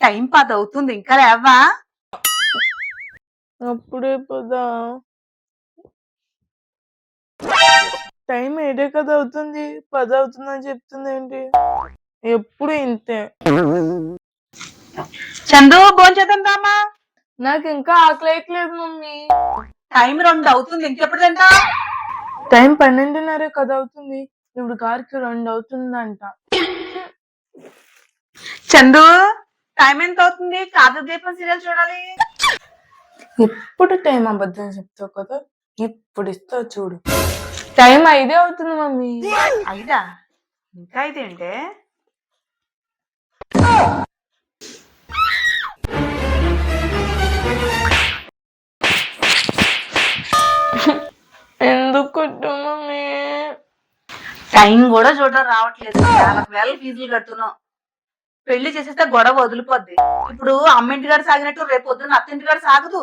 Time పది అవుతుంది ఇంకా లేవా? అప్పుడే పదా. టైం ఏడే కదా అవుతుంది? పది అవుతుందని చెప్తుంది ఏంటి ఎప్పుడు ఇంతే. చందు భోంచేద్దాం రామా? నాకు ఇంకా ఆకలేయట్లేదు మమ్మీ. టైం రెండు అవుతుంది ఇంకెప్పుడు తింటా? టైం పన్నెండున్నరే కదా అవుతుంది. ఇప్పుడు గారికి రెండు అవుతుందంట. చందు టైం ఎంత అవుతుంది? కార్తీక దీపం సీరియల్ చూడాలి. ఎప్పుడు టైం అబద్ధం చెప్తావు కదా? ఇప్పుడు ఇస్తావు చూడు. టైం ఐదే అవుతుంది మమ్మీ. అయిదా ఇంకా అయితే ఏంటే ఎందుకు మమ్మీ? టైం కూడా చూడడం రావట్లేదు. నాలుగు వేల ఫీజులు కడుతున్నాం. పెళ్ళి చేసేస్తే గొడవ వదిలిపోద్ది. ఇప్పుడు అమ్మింటి గారు సాగినట్టు రేపు పొద్దున్న అత్తింటి గారు సాగదు.